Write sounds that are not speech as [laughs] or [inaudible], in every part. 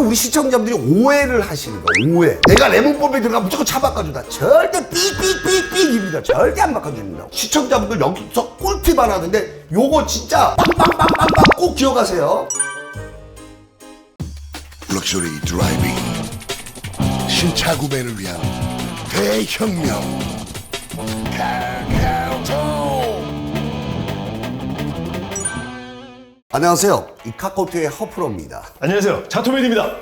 그러니까 우리 시청자분들이 오해를 하시는 거예요. 오해. 내가 레몬법에 들어가 무조건 차 바꿔준다. 절대 삑삑삑삑입니다. 절대 안 바꿔줍니다. 시청자분들 여기서 꿀팁 하나 하는데 요거 진짜 빵빵빵빵빵 꼭 기억하세요. 럭셔리 드라이빙 신차 구매를 위한 대혁명 안녕하세요. 이 카카오톡의 허프로입니다. 안녕하세요. 자토맨입니다.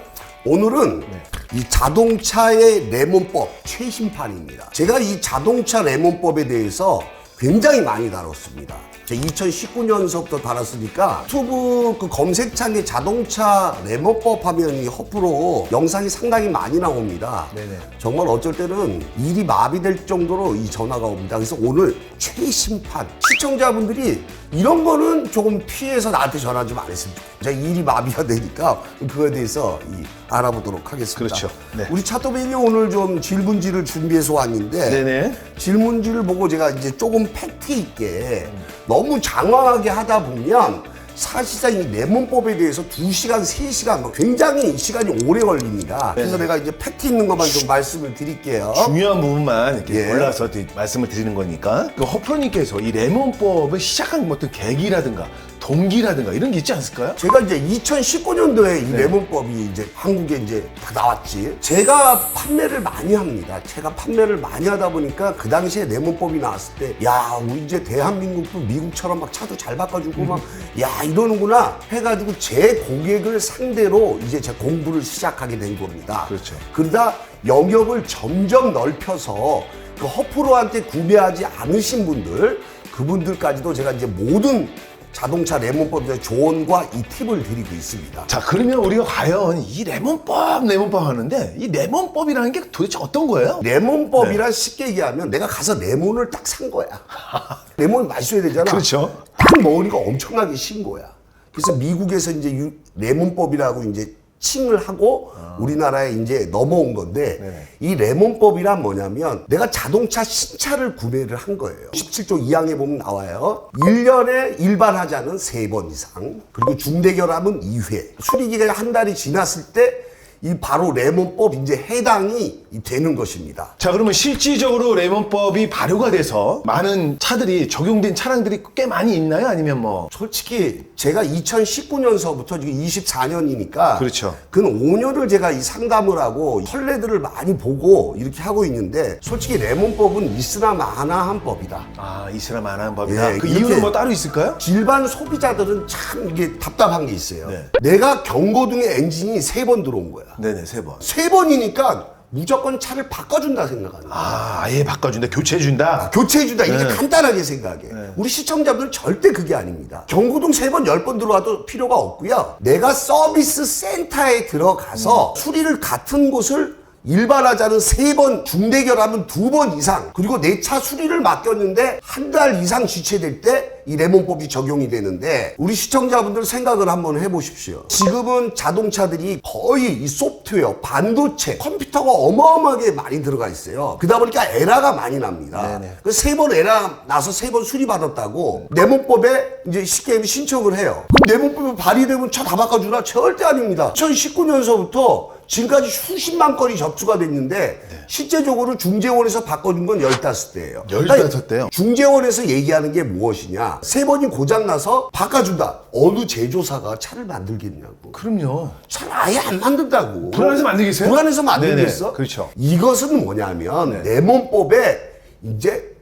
오늘은 이 자동차의 레몬법 최신판입니다. 제가 이 자동차 레몬법에 대해서 굉장히 많이 다뤘습니다. 제가 2019년서부터 다뤘으니까 유튜브 그 검색창에 자동차 레몬법 하면 이 허프로 영상이 상당히 많이 나옵니다. 네네. 정말 어쩔 때는 일이 마비될 정도로 이 전화가 옵니다. 그래서 오늘 최신판 시청자분들이 이런 거는 조금 피해서 나한테 전화 좀 안 했으면 좋겠어요. 제가 일이 마비가 되니까 그거에 대해서 이 알아보도록 하겠습니다. 그렇죠. 네. 우리 차토벤이 오늘 좀 질문지를 준비해서 왔는데 네네. 질문지를 보고 제가 이제 조금 팩트 있게 너무 장황하게 하다 보면 사실상 이 레몬법에 대해서 2시간, 3시간 굉장히 시간이 오래 걸립니다. 그래서 네. 내가 이제 팩트 있는 것만 좀 말씀을 드릴게요. 중요한 부분만 이렇게 예. 골라서 드- 말씀을 드리는 거니까 그 허프로님께서 이 레몬법을 시작한 어떤 계기라든가 동기라든가 이런 게 있지 않을까요? 제가 이제 2019년도에 이 네. 레몬법이 이제 한국에 이제 다 나왔지. 제가 판매를 많이 합니다. 제가 판매를 많이 하다 보니까 그 당시에 레몬법이 나왔을 때, 야, 우리 이제 대한민국도 미국처럼 막 차도 잘 바꿔주고 막, 야, 이러는구나 해가지고 제 고객을 상대로 이제 제 공부를 시작하게 된 겁니다. 그렇죠. 그러다 영역을 점점 넓혀서 그 허프로한테 구매하지 않으신 분들, 그분들까지도 제가 이제 모든 자동차 레몬법의 조언과 이 팁을 드리고 있습니다. 자 그러면 우리가 과연 이 레몬법 레몬법 하는데 이 레몬법이라는 게 도대체 어떤 거예요? 레몬법이란 쉽게 얘기하면 내가 가서 레몬을 딱 산 거야. [laughs] 레몬 마셔야 되잖아. 그렇죠. 딱 먹으니까 엄청나게 신 거야. 그래서 미국에서 이제 유- 레몬법이라고 이제 칭을 하고 우리나라에 이제 넘어온 건데 아. 네네. 이 레몬법이란 뭐냐면 내가 자동차 신차를 구매를 한 거예요. 17조 2항에 보면 나와요. 1년에 일반 하자는 3번 이상 그리고 중대결함은 2회 수리기간이 한 달이 지났을 때 이 바로 레몬법 이제 해당이 되는 것입니다. 자 그러면 실질적으로 레몬법이 발효가 돼서 많은 차들이 적용된 차량들이 꽤 많이 있나요? 아니면 뭐 솔직히 제가 2019년서부터 지금 24년이니까 그렇죠. 그 5년을 제가 이 상담을 하고 선례들을 많이 보고 이렇게 하고 있는데 솔직히 레몬법은 있으나 마나한 법이다. 아, 이스람 안 하는 법이다. 예, 그 이유는 뭐 따로 있을까요? 일반 소비자들은 참 이게 답답한 게 있어요. 네. 내가 경고등의 엔진이 세 번 들어온 거야. 네네, 세 번. 세 번이니까 무조건 차를 바꿔준다 생각하는 거야. 아, 아예 바꿔준다, 교체해준다. 교체해준다 이렇게 네. 간단하게 생각해 우리 시청자분은 절대 그게 아닙니다 경고등 세 번 열 번 들어와도 필요가 없고요 내가 서비스 센터에 들어가서 수리를 같은 곳을 일반하자는 세 번, 중대결하면 두 번 이상, 그리고 내 차 수리를 맡겼는데 한 달 이상 지체될 때 이 레몬법이 적용이 되는데 우리 시청자분들 생각을 한번 해보십시오. 지금은 자동차들이 거의 이 소프트웨어, 반도체, 컴퓨터가 어마어마하게 많이 들어가 있어요. 그러다 보니까 에러가 많이 납니다. 그세번 에러 나서 세 번 수리받았다고 내문법에 이제 쉽게 신청을 해요. 그럼 내문법이 발의되면 차 다 바꿔주나? 절대 아닙니다. 2019년서부터 지금까지 수십만 건이 접수가 됐는데 실제적으로 중재원에서 바꿔준 건 15대예요. 15대요? 중재원에서 얘기하는 게 무엇이냐? 세 번이 고장나서 바꿔준다. 어느 제조사가 차를 만들겠냐고. 그럼요. 차를 아예 안 만든다고. 불안해서 만들겠어요? 불안해서 만들겠어? 네네, 그렇죠. 이것은 뭐냐면 레몬법에 이제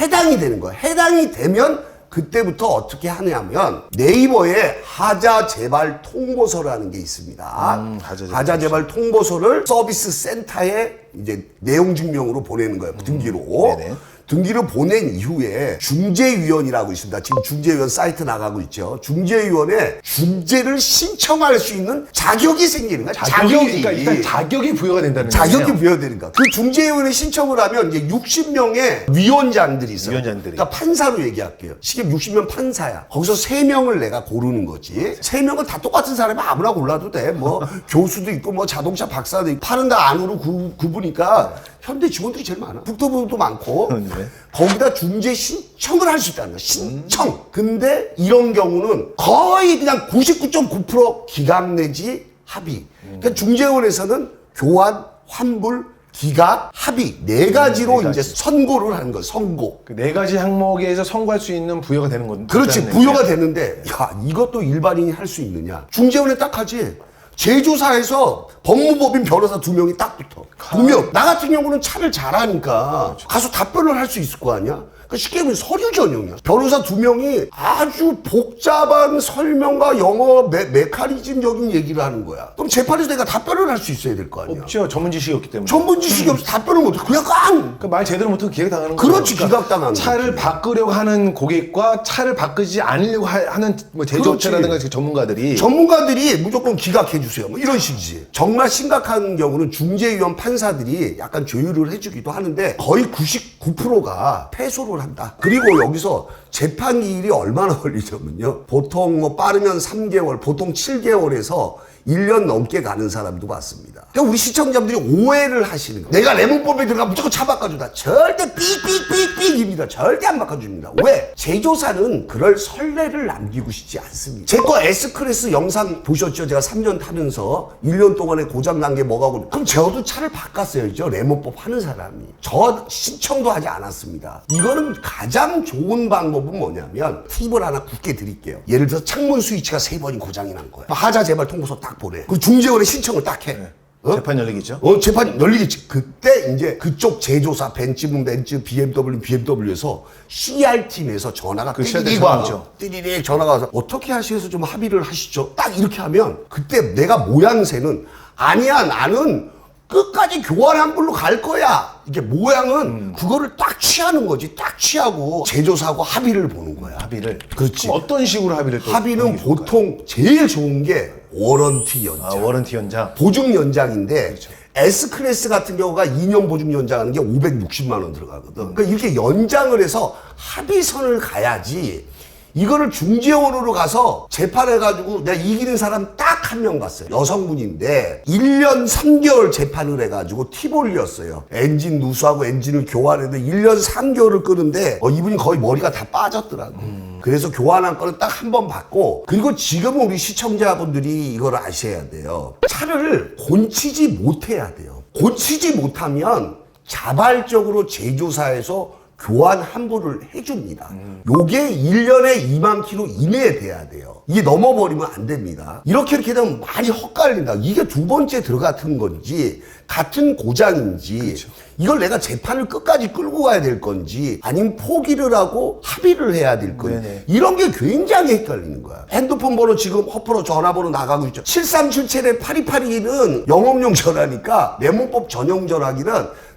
해당이 되는 거야. 해당이 되면 그때부터 어떻게 하냐면 네이버에 하자 제발 통보서라는 게 있습니다. 음, 하자 제발 통보서를 서비스 센터에 이제 내용 증명으로 보내는 거예요. 등기로. 음. 등기를 보낸 이후에 중재위원이라고 있습니다. 지금 중재위원 사이트 나가고 있죠. 중재위원회 중재를 신청할 수 있는 자격이 생기는 거야. 자격이, 그러니까 일단 자격이 부여가 된다는 자격이 거예요. 부여되는 거야. 그 중재위원회 신청을 하면 이제 60명의 위원장들이 있어요. 위원장들이. 그러니까 판사로 얘기할게요. 지금 60명 판사야. 거기서 3명을 내가 고르는 거지. 3명은 다 똑같은 사람이 아무나 골라도 돼. 뭐 [laughs] 교수도 있고 뭐 자동차 박사도 있고 파는 다 안으로 구, 구부니까 현대 직원들이 제일 많아. 북토부도 많고 네. 거기다 중재 신청을 할 수 있다는 거야. 신청. 근데 이런 경우는 거의 그냥 99.9% 기각 내지 합의. 그러니까 중재원에서는 교환, 환불, 기각, 합의 네 가지로 네 이제 가지. 선고를 하는 거예요. 선고. 그 네 가지 항목에서 선고할 수 있는 부여가 되는 건 그렇지 부여가. 되는데 야 이것도 일반인이 할 수 있느냐 중재원에 딱 하지 제조사에서 법무법인 변호사 두 명이 딱 붙어. 두 명. 나 같은 경우는 차를 잘하니까 가서 답변을 할 수 있을 거 아니야 그러니까 쉽게 말하면 서류 전형이야 변호사 두 명이 아주 복잡한 설명과 영어 메, 메커니즘적인 얘기를 하는 거야 그럼 재판에서 내가 답변을 할 수 있어야 될 거 아니야 없죠. 전문 지식이 없기 때문에. 전문 지식이 없어 답변을 못해 그냥 깡그말 제대로 못하면 기각 당하는 거죠. 그렇지, 기각당하는 차를 거지. 바꾸려고 하는 고객과 차를 바꾸지 않으려고 하- 하는 뭐 제조업체라든가. 그 전문가들이 전문가들이 무조건 기각해 주세요. 뭐 이런 식이지. 정말 심각한 경우는 중재위원 판사들이 약간 조율을 해주기도 하는데 거의 99%가 패소를 한다. 그리고 여기서 재판 기일이 얼마나 걸리냐면요. 보통 뭐 빠르면 3개월, 보통 7개월에서 1년 넘게 가는 사람도 봤습니다. 그러니까 우리 시청자분들이 오해를 하시는 거예요. 내가 레몬법에 들어가 무조건 차 바꿔준다. 절대 삑삑삑삑입니다. 절대 안 바꿔줍니다. 왜? 제조사는 그럴 선례를 남기고 싶지 않습니다. 제 거 S클래스 영상 보셨죠? 제가 3년 타면서 1년 동안에 고장난 게 뭐가 그럼 저도 차를 바꿨어야죠. 레몬법 하는 사람이. 저 신청도 하지 않았습니다. 이거는 가장 좋은 방법은 뭐냐면 팁을 하나 굳게 드릴게요. 예를 들어서 창문 스위치가 세 번이 고장이 난 거야. 하자 제발 통보서 딱 보내. 그 중재원에 신청을 딱 해. 어? 재판 열리겠죠. 어, 재판 열리겠지. 그때 이제 그쪽 제조사 벤츠문 벤츠 BMW BMW에서 CR팀에서 전화가 그 띠리릭 전화 와. 오죠. 띠리릭 전화가 와서 어떻게 하시해서 좀 합의를 하시죠. 딱 이렇게 하면 그때 내가 모양새는 아니야 나는 끝까지 교환 환불로 갈 거야. 이게 모양은 그거를 딱 취하는 거지. 딱 취하고 제조사하고 합의를 보는 거야. 합의를. 그렇지. 어떤 식으로 합의를 또 합의는? 보통 제일 좋은 게 워런티 연장. 아, 워런티 연장. 보증 연장인데 S 클래스 같은 경우가 2년 보증 연장하는 게 560만 원 들어가거든. 그러니까 이렇게 연장을 해서 합의선을 가야지. 이거를 중재원으로 가서 재판해가지고 내가 이기는 사람 딱 한명 봤어요. 여성분인데 1년 3개월 재판을 해가지고 티볼리였어요. 엔진 누수하고 엔진을 교환했는데 1년 3개월을 끄는데 어, 이분이 거의 머리가 다 빠졌더라고. 그래서 교환한 거는 딱 한 번 받고 그리고 지금은 우리 시청자분들이 이걸 아셔야 돼요. 차를 곤치지 못해야 돼요. 곤치지 못하면 자발적으로 제조사에서 교환 환불을 해줍니다. 요게 1년에 2만 킬로 이내에 돼야 돼요. 이게 넘어버리면 안 됩니다. 이렇게 이렇게 되면 많이 헛갈린다. 이게 두 번째 들어갔은 건지, 같은 고장인지, 이걸 내가 재판을 끝까지 끌고 가야 될 건지, 아니면 포기를 하고 합의를 해야 될 건지, 네네. 이런 게 굉장히 헷갈리는 거야. 핸드폰 번호 지금 허프로 전화번호 나가고 있죠. 7377에 8282는 영업용 전화니까 레몬법 전용 전화기는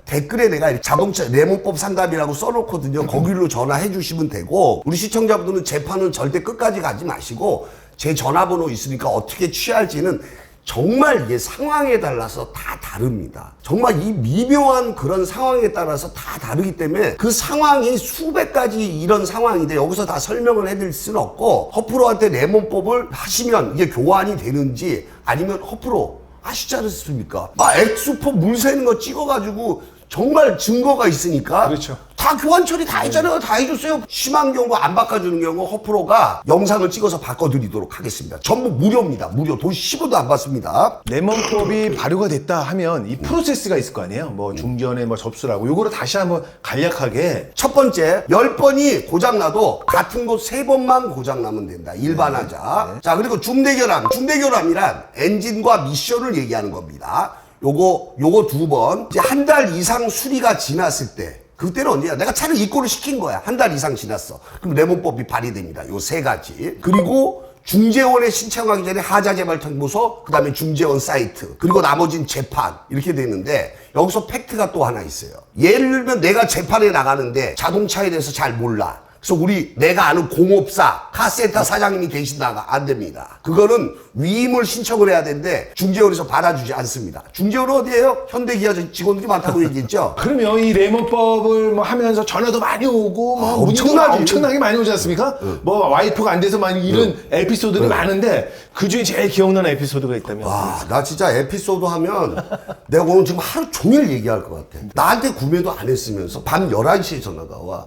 댓글에 내가 자동차 레몬법 상담이라고 써놓거든요. 거기로 전화해 주시면 되고 우리 시청자분들은 재판은 절대 끝까지 가지 마시고 제 전화번호 있으니까 어떻게 취할지는 정말 이게 상황에 따라서 다 다릅니다. 정말 이 미묘한 그런 상황에 따라서 다 다르기 때문에 그 상황이 수백 가지 이런 상황인데 여기서 다 설명을 해드릴 수는 없고 허프로한테 레몬법을 하시면 이게 교환이 되는지 아니면 허프로 아시지 않습니까? 아, 엑스포 물 새는 거 찍어가지고 정말 증거가 있으니까 그렇죠. 다 교환 처리 다 했잖아요. 다 해줬어요. 심한 경우 안 바꿔주는 경우 허프로가 영상을 찍어서 바꿔드리도록 하겠습니다. 전부 무료입니다. 무료. 돈 10원도 안 받습니다. 레몬법이 발효가 됐다 하면 이 프로세스가 있을 거 아니에요. 뭐 중전에 뭐 접수를 하고 요거를 다시 한번 간략하게 첫 번째, 열 번이 고장나도 같은 곳세 번만 고장나면 된다. 일반하자. 자, 그리고 중대결함. 중대결함이란 엔진과 미션을 얘기하는 겁니다. 요거, 요거 두 번. 이제 한 달 이상 수리가 지났을 때. 그때는 언제야? 내가 차를 입고를 시킨 거야. 한 달 이상 지났어. 그럼 레몬법이 발휘됩니다. 요 세 가지. 그리고 중재원에 신청하기 전에 하자재발 통보서, 그 다음에 중재원 사이트, 그리고 나머지는 재판. 이렇게 되는데, 여기서 팩트가 또 하나 있어요. 예를 들면 내가 재판에 나가는데 자동차에 대해서 잘 몰라. 그래서 우리 내가 아는 공업사 카센터 사장님이 계신다가 안 됩니다. 그거는 위임을 신청을 해야 되는데 중재원에서 받아주지 않습니다. 중재원 어디예요? 현대기아 직원들이 많다고 얘기했죠. [laughs] 그러면 이 레몬법을 뭐 하면서 전화도 많이 오고 뭐 아, 엄청나지. 엄청나게 많이 오지 않습니까? 뭐 와이프가 안 돼서 많이 이런 에피소드들이 많은데 그 중에 제일 기억나는 에피소드가 있다면 와, 나 진짜 에피소드 하면 내가 오늘 지금 하루 종일 얘기할 것 같아. 나한테 구매도 안 했으면서 밤 11시에 전화가 와.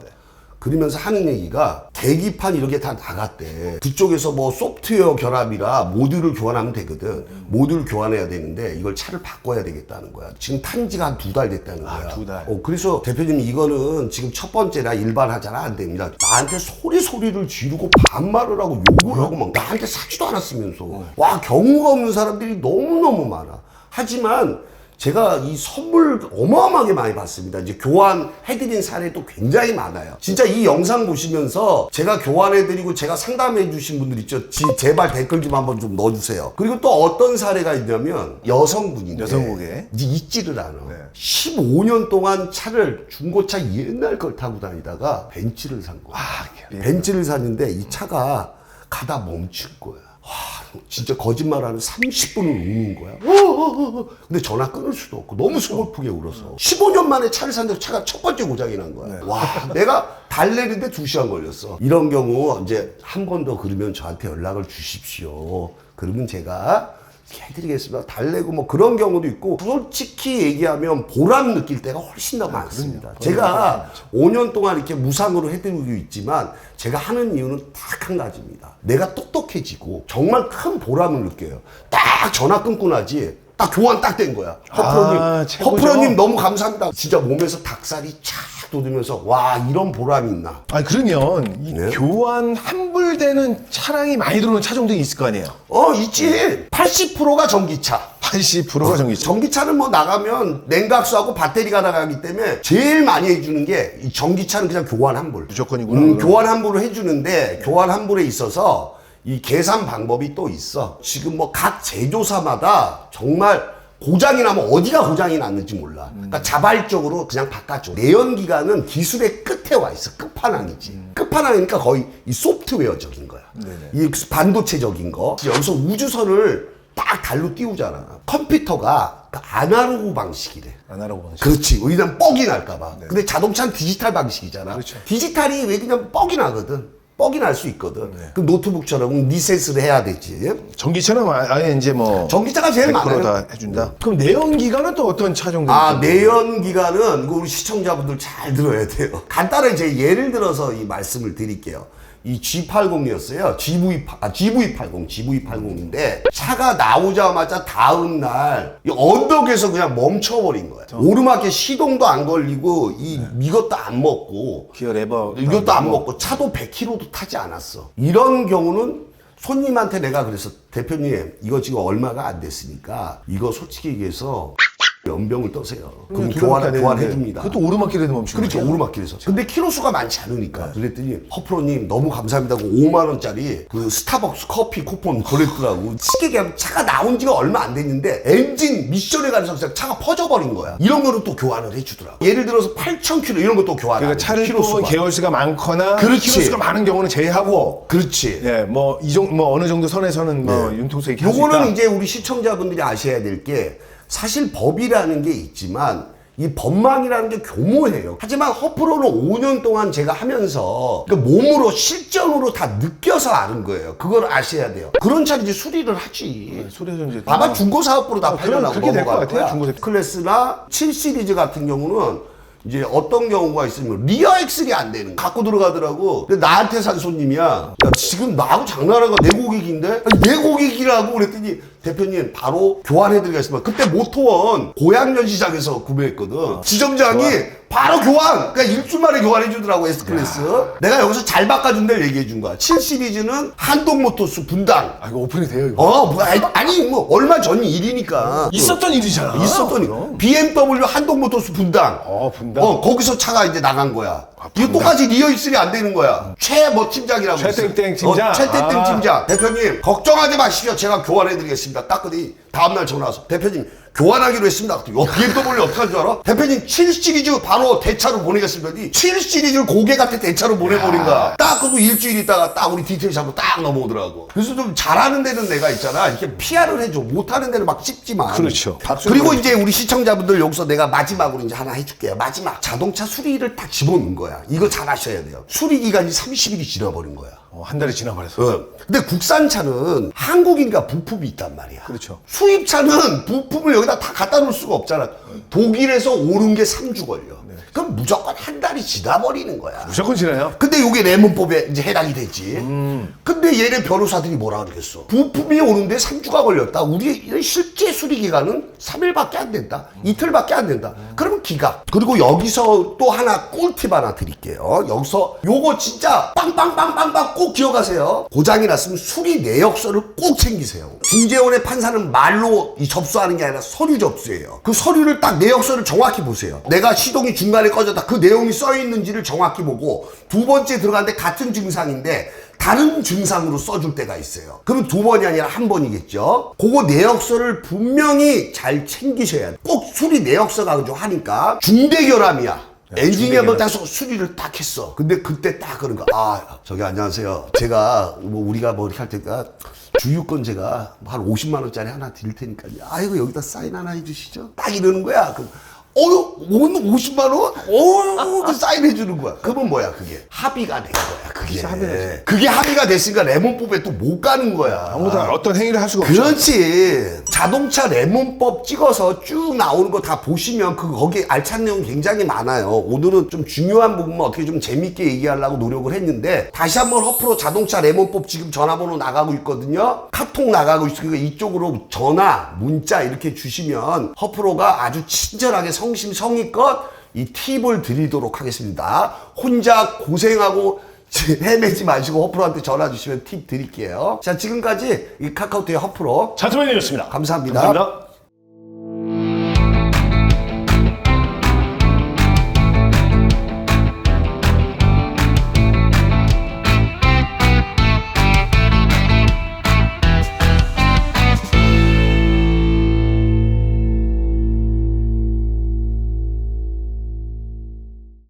그러면서 하는 얘기가 계기판 이렇게 다 나갔대. 그쪽에서 뭐 소프트웨어 결합이라 모듈을 교환하면 되거든. 모듈 교환해야 되는데 이걸 차를 바꿔야 되겠다는 거야. 지금 탄 지가 한 두 달 됐다는 거야. 두 달. 어, 그래서 대표님 이거는 지금 첫 번째라 일반하잖아 안 됩니다. 나한테 소리 소리를 지르고 반말을 하고 욕을 하고 막 나한테 사지도 않았으면서 와 경우가 없는 사람들이 너무 너무 많아. 하지만 제가 이 선물 어마어마하게 많이 받습니다. 이제 교환해드린 사례도 굉장히 많아요. 진짜 이 영상 보시면서 제가 교환해드리고 제가 상담해주신 분들 있죠. 지- 제발 댓글 좀 한번 좀 넣어주세요. 그리고 또 어떤 사례가 있냐면 여성분인데 여성분에. 이제 잊지를 않아. 15년 동안 차를 중고차 옛날 걸 타고 다니다가 벤츠를 산 거야. 벤츠를 샀는데 이 차가 가다 멈춘 거야. 와, 진짜 거짓말하는 30분을 우는 거야. 어, 어, 어. 근데 전화 끊을 수도 없고 너무 서글프게 울어서 15년 만에 차를 샀는데 차가 첫 번째 고장이 난 거야. 와, 내가 달래는데 2시간 걸렸어. 이런 경우 이제 한 번 더 그러면 저한테 연락을 주십시오. 그러면 제가 해드리겠습니다. 달래고 뭐 그런 경우도 있고 솔직히 얘기하면 보람 느낄 때가 훨씬 더 많습니다. 제가 5년 동안 이렇게 무상으로 해드리고 있지만 제가 하는 이유는 딱 한 가지입니다. 내가 똑똑해지고 정말 큰 보람을 느껴요. 딱 전화 끊고 나지 딱 교환 딱 된 거야. 허프로님, 아. 허프로님 너무 감사합니다. 진짜 몸에서 닭살이 착 돋으면서 와 이런 보람이 있나. 아니 그러면 이 네. 교환 환불되는 차량이 많이 들어오는 차종들이 있을 거 아니에요? 어 있지. 80%가 전기차. 80%가 전기차. 전기차는 뭐 나가면 냉각수하고 배터리가 나가기 때문에 제일 많이 해주는 게이 전기차는 그냥 교환 환불. 무조건이구나, 음, 그럼. 교환 환불을 해주는데 교환 환불에 있어서 이 계산 방법이 또 있어. 지금 뭐 각 제조사마다 정말 고장이 나면 어디가 고장이 났는지 몰라. 그러니까 자발적으로 그냥 바꿔줘. 내연기관은 기술의 끝에 와 있어. 끝판왕이지. 끝판왕이니까 거의 이 소프트웨어적인 거야. 이 반도체적인 거. 여기서 우주선을 딱 달로 띄우잖아. 컴퓨터가 그 아날로그 방식이래. 아날로그 방식. 그렇지. 왜냐면 뻑이 날까봐. 근데 자동차는 디지털 방식이잖아. 그렇죠. 디지털이 왜 그냥 뻑이 나거든. 뻑이 날 수 있거든. 그럼 노트북처럼 리셋을 해야 되지. 전기차는 아- 아예 이제 뭐 전기차가 제일 100% 많아요. 다 해준다. 그럼 내연기관은 또 어떤 차종들이? 아, 있어요? 내연기관은 이거 우리 시청자분들 잘 들어야 돼요. 간단하게 제 예를 들어서 이 말씀을 드릴게요. 이 G80이었어요. GV, 아, GV80, GV80인데 차가 나오자마자 다음 날 이 언덕에서 그냥 멈춰버린 거야. 오르막에 시동도 안 걸리고 이 이것도 안 먹고 기어 레버 이것도 안 먹고 차도 100km도 타지 않았어. 이런 경우는 손님한테 내가 그래서 대표님 이거 지금 얼마가 안 됐으니까 이거 솔직히 얘기해서 연병을 떠세요. 그럼 교환 교환해 줍니다. 그것도 오르막길에도 멈추는 그렇죠? 오르막길에서. 근데 키로수가 많지 않으니까. 그랬더니 허프로님 너무 감사합니다고 5만 원짜리 그 스타벅스 커피 쿠폰 보냈더라고. 쉽게 얘기하면 차가 나온 지가 얼마 안 됐는데 엔진 미션에 관해서 그냥 차가 퍼져버린 거야. 이런 거는 또 교환을 해주더라고. 예를 들어서 8천 킬로 이런 것도 교환. 그러니까 차를 뽑은 개월수가 많거나 그렇지. 키로수가 많은 경우는 제외하고 그렇지. 예, 뭐, 이 정, 뭐, 어느 정도 선에서는 뭐, 융통성 있게 할수 있다. 네. 요거는 이제 우리 시청자분들이 아셔야 될 게 사실 법이라는 게 있지만 이 법망이라는 게 교모해요. 하지만 허프로는 5년 동안 제가 하면서 그 몸으로 실전으로 다 느껴서 아는 거예요. 그걸 아셔야 돼요. 그런 차를 이제 수리를 하지. 소리에서 이제. 아마 중고 사업부로 다 아, 그럼 팔려나고 그렇게 될것 넘어갈 같아요, 거야. 중고 사- 클래스나 7 시리즈 같은 경우는 이제 어떤 경우가 있으면 리어 엑셀이 안 되는 거 갖고 들어가더라고. 근데 나한테 산 손님이야. 야 지금 나하고 장난하는 거내 고객인데? 아니, 내 고객이라고 그랬더니 대표님 바로 교환해드리겠습니다. 그때 모토원 고양면 시장에서 구매했거든. 지점장이 바로 교환. 그러니까 일주 만에 교환해주더라고 S 클래스. 내가 여기서 잘 바꿔준다를 얘기해준 거야. 7 시리즈는 한동 모터스 분당. 아, 이거 오픈이 돼요, 이거. 어, 뭐, 아니, 아니, 뭐, 얼마 전 일이니까. 있었던 일이잖아. 있었더니, 그럼. BMW 한동모터스 분당. 어, 분당. 어, 거기서 차가 이제 나간 거야. 이거 분당. 똑같이 리어 익슬이 안 되는 거야. 최 뭐 팀장이라고. 최땡땡 있어. 팀장. 어, 최땡땡 아. 팀장. 대표님, 걱정하지 마시오. 제가 교환해드리겠습니다. 딱 그니 다음날 전화 와서. 대표님, 교환하기로 했습니다. 어, BMW 어떡할 줄 알아? 대표님, 7 시리즈 바로 대차로 보내겠습니다. 7 시리즈를 고객한테 대차로 보내버린 거야. 딱 그리고 일주일 있다가 딱 우리 디테일 잡고 딱 넘어오더라고. 그래서 좀 잘하는 데는 내가 있잖아. 이렇게 PR을 해줘. 못하는 데는 막 씹지만. 그렇죠. 그리고 이제 우리 시청자분들 여기서 내가 마지막으로 이제 하나 해줄게요. 마지막. 자동차 수리를 딱 집어넣은 거야. 이거 잘 아셔야 돼요. 수리 기간이 30일이 지나버린 거야. 어, 한 달이 지나버려서. 어. 근데 국산차는 한국인과 부품이 있단 말이야. 그렇죠. 수입차는 부품을 여기다 다 갖다 놓을 수가 없잖아. 독일에서 오는 게 3주 걸려. 그럼 무조건 한 달이 지나버리는 거야. 무조건 지나요? 근데 이게 레몬법에 이제 해당이 되지. 음. 근데 얘네 변호사들이 뭐라 그러겠어? 부품이 오는데 3주가 걸렸다. 우리 실제 수리 기간은 3일밖에 안 된다. 이틀밖에 안 된다. 그러면 기각. 그리고 여기서 또 하나 꿀팁 하나 드릴게요. 여기서 요거 진짜 빵빵빵빵빵 꼭 기억하세요. 고장이 났으면 수리 내역서를 꼭 챙기세요. 중재원의 판사는 말로 이 접수하는 게 아니라 서류 접수예요. 그 서류를 딱 내역서를 정확히 보세요. 내가 시동이 중간에 꺼졌다. 그 내용이 써 있는지를 정확히 보고 두 번째 들어갔는데 같은 증상인데 다른 증상으로 써줄 때가 있어요. 그러면 두 번이 아니라 한 번이겠죠. 그거 내역서를 분명히 잘 챙기셔야 돼. 꼭 수리 내역서가 좀 하니까 중대결함이야. 엔지니어가 딱 수리를 딱 했어. 근데 그때 딱 그런 거. 아, 저기 안녕하세요. 제가 뭐 우리가 뭐 이렇게 할 테니까 주유권 제가 한 50만 원짜리 하나 드릴 테니까요. 아이고 여기다 사인 하나 해주시죠. 딱 이러는 거야. 그럼 어유 오늘 50만 원? 어유 그 사인해 주는 거야. 그러면 뭐야 그게 합의가 된 거야. 그게 그게 합의가 됐으니까 레몬법에 또 못 가는 거야. 아무도 어떤 행위를 할 수가 없죠. 그렇지. 자동차 레몬법 찍어서 쭉 나오는 거 다 보시면 그 거기 알찬 내용 굉장히 많아요. 오늘은 좀 중요한 부분만 어떻게 좀 재밌게 얘기하려고 노력을 했는데 다시 한번 허프로 자동차 레몬법 지금 전화번호 나가고 있거든요. 카톡 나가고 있으니까 이쪽으로 전화, 문자 이렇게 주시면 허프로가 아주 친절하게 성심성의껏 이 팁을 드리도록 하겠습니다. 혼자 고생하고 [laughs] 헤매지 마시고 허프로한테 전화 주시면 팁 드릴게요. 자, 지금까지 이 카카오톡의 허프로 자투맨이었습니다. 감사합니다. 감사합니다.